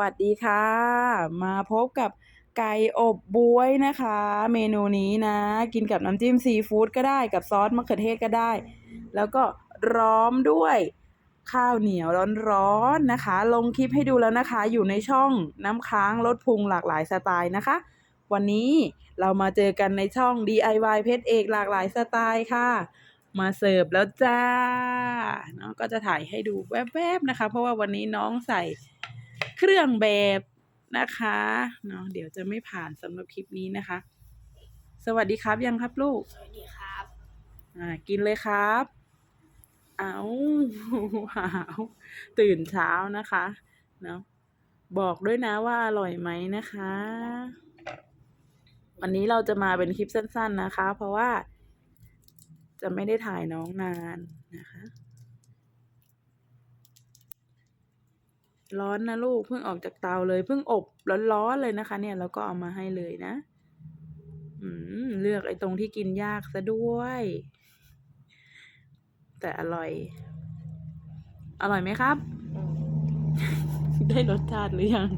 วัสดีค่ะ มาพบกับไก่อบบวยนะคะ เมนูนี้นะ กินกับน้ำจิ้มซีฟู้ดก็ได้กับซอสมะเขือเทศก็ได้ แล้วก็ร้อมด้วยข้าวเหนียวร้อนๆนะคะ ลงคลิปให้ดูแล้วนะคะ อยู่ในช่องน้ำค้างลดพุงหลากหลายสไตล์นะคะ วันนี้เรามาเจอกันในช่อง DIY เพชรเอกหลากหลายสไตล์ค่ะ มาเสิร์ฟแล้วจ้าเนาะก็จะถ่ายให้ดูแวบๆนะคะ เพราะว่าวันนี้น้องใส่ เครื่องแบบนะคะเนาะเดี๋ยวจะไม่ผ่านสำหรับคลิปนี้นะคะ สวัสดีครับยังครับลูก สวัสดีครับ อ่ากินเลยครับ เอาหาวตื่นเช้านะคะเนาะบอกด้วยนะว่าอร่อยไหมนะคะ วันนี้เราจะมาเป็นคลิปสั้น ๆนะคะ เพราะว่าจะไม่ได้ถ่ายน้องนานนะคะ ร้อนนะลูกเพิ่งออกจากเตาเลยเพิ่งอบร้อนๆเลยนะคะ เนี่ยแล้วก็เอามาให้เลยนะ อืมเลือกไอ้ตรงที่กินยากซะด้วย แต่อร่อย อร่อยไหมครับ ได้รสชาติหรือยัง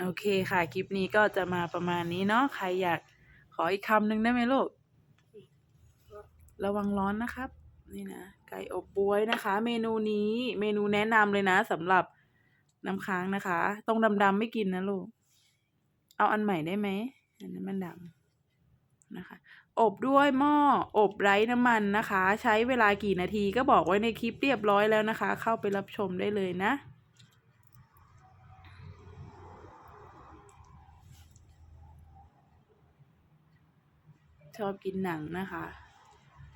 โอเคค่ะ คลิปนี้ก็จะมาประมาณนี้เนาะใครอยากขออีกคำหนึ่งได้ไหมลูก ระวังร้อนนะครับ นี่นะ ไก่อบบวยนะคะ เมนูนี้เมนูแนะนำเลยนะสำหรับน้ำค้างนะคะ ตรงดำๆไม่กินนะลูก เอาอันใหม่ได้ไหมอันนั้นมันดำนะคะ อบด้วยหม้ออบไร้น้ำมันนะคะ ใช้เวลากี่นาทีก็บอกไว้ในคลิปเรียบร้อยแล้วนะคะ เข้าไปรับชมได้เลยนะ ชอบกินหนังนะคะ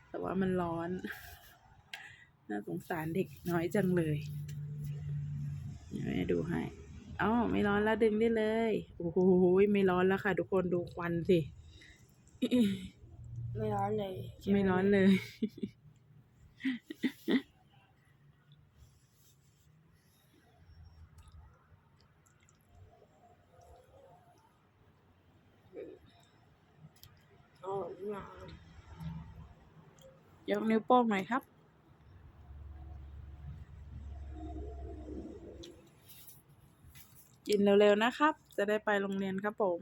แต่ว่ามันร้อน น่าสงสารเด็กน้อยจังเลยเดี๋ยวแม่ดูให้อ๋อไม่ร้อนแล้วดึงได้เลย โอ้โหไม่ร้อนแล้วค่ะทุกคนดูควันสิ ไม่ร้อนเลย ไม่ร้อนเลย โอ้ไม่ร้อน ยกนิ้วโป้งหน่อยครับกินเร็วๆนะครับ จะได้ไปโรงเรียนครับผม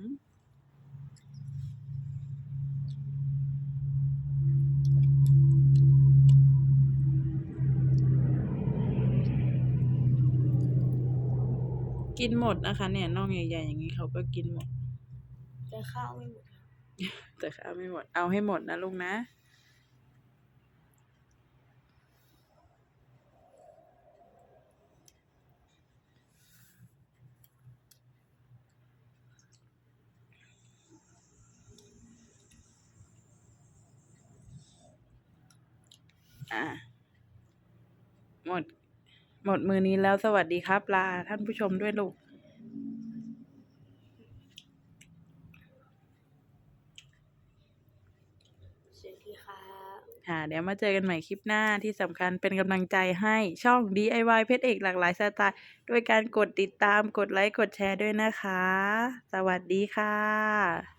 กินหมดนะคะ เนี่ยน่องใหญ่ๆอย่างนี้เขาก็กินหมด แต่ข้าวไม่หมด แต่ข้าวไม่หมด เอาให้หมดนะลุงนะ อะหมด หมดมือนี้แล้วสวัสดีครับลาท่านผู้ชมด้วยลูก สวัส ดีครับค่ะเดี๋ยวมาเจอกันใหม่คลิปหน้าที่สำคัญเป็นกำลังใจให้ช่อง DIY เพชรเอกหลากหลายสไตล์ด้วยการกดติดตามกดไลค์กดแชร์ด้วยนะคะ สวัสดีค่ะ